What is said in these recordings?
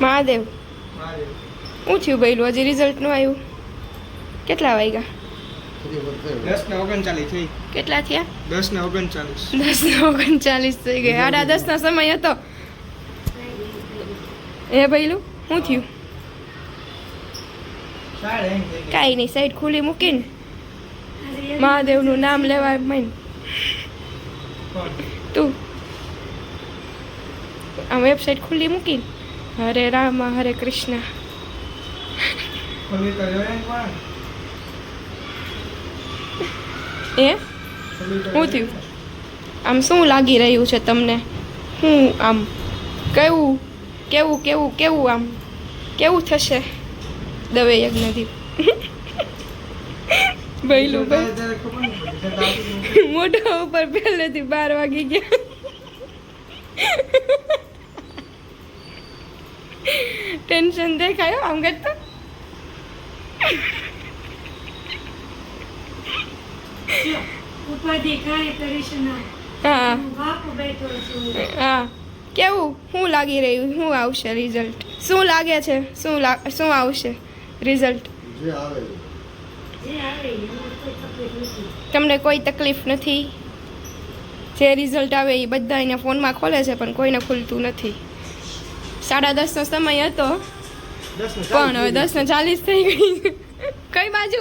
મહાદેવ. શું થયું ભાઈલું હજી રિઝલ્ટનું આવ્યું. કેટલા વાગ્યા? દસ ને ઓગણચાલીસ થઈ. કેટલા થયા? દસ ને ઓગણચાલીસ. દસ ને ઓગણચાલીસ થઈ ગયા. સાડા દસ ના સમય હતો. એ ભાઈલું શું થયું? કાંઈ નહીં સાઈડ ખુલ્લી મૂકીને મહાદેવનું નામ લેવા મન. તું. આ વેબસાઇટ ખુલ્લી મૂકીને. હરે રામ હરે કૃષ્ણ? એ? શું થયું? આમ શું લાગી રહ્યું છે તમને? શું આમ કેવું કેવું કેવું કેવું આમ? કેવું થશે દવે યજ્ઞથી આવતી મોઢા ઉપર પહેલેથી બાર વાગી ગયા. ટેન્શન દેખાયો આમ કરતો કેવું? શું લાગી રહ્યું? શું આવશે રિઝલ્ટ શું લાગે છે? શું લા શું આવશે રિઝલ્ટ તમને કોઈ તકલીફ નથી? જે રિઝલ્ટ આવે એ બધા એના ફોનમાં ખોલે છે પણ કોઈને ખુલતું નથી. સાડા દસનો સમય હતો. પણ હવે દસ ને ચાલીસ થઈ ગઈ. કઈ બાજુ?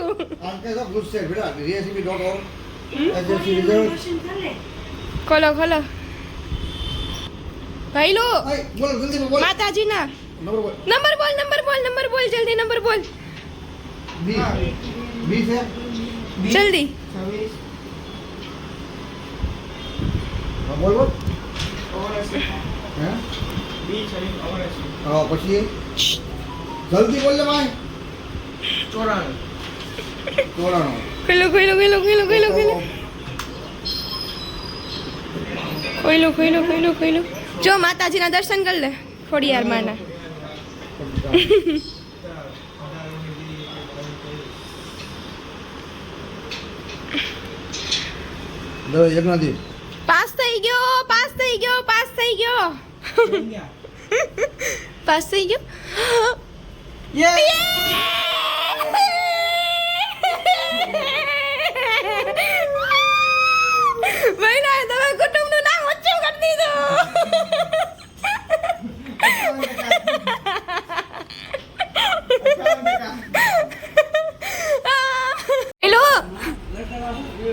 ખોલો ખોલો. ભાઈલો માતાજી માતાજીના. નંબર બોલ. નંબર બોલ નંબર બોલ જલ્દી નંબર બોલ. જલ્દી. બોલ ઓગણસી. બી પછી? જલ્દી બોલ લે ભાઈ. ચોરાણું. ચોરાણું. જો માતાજીના દર્શન કરી લે ખોડિયાર માના. પાસ થઈ ગયો પાસ થઈ ગયો પાસ થઈ ગયો. પાસ થઈ ગયો મહિના તમે કુટુંબનું નામ ઊંચું કરી દીધું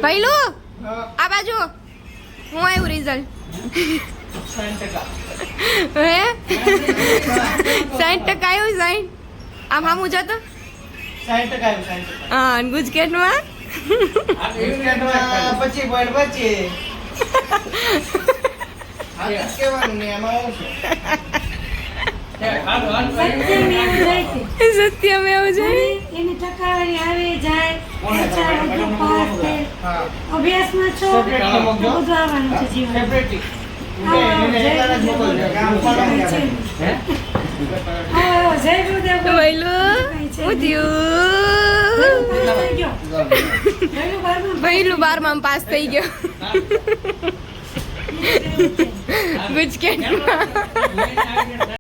ભાઈ લો આ બાજુ હું આવ્યું રિઝલ્ટ હે? સાઠ ટકા આવ્યું સાઠ આમ આમ જતો હા અને ગુજકેટમાં? પચી પોઈન્ટ પચી સત્યમ એવું જાય. એની ટકાવારી આવે જાય અભ્યાસમાં છો બધું આવવાનું છે જીવન પહેલું બારમાં પાસ થઈ ગયો. ગુજકેટમાં.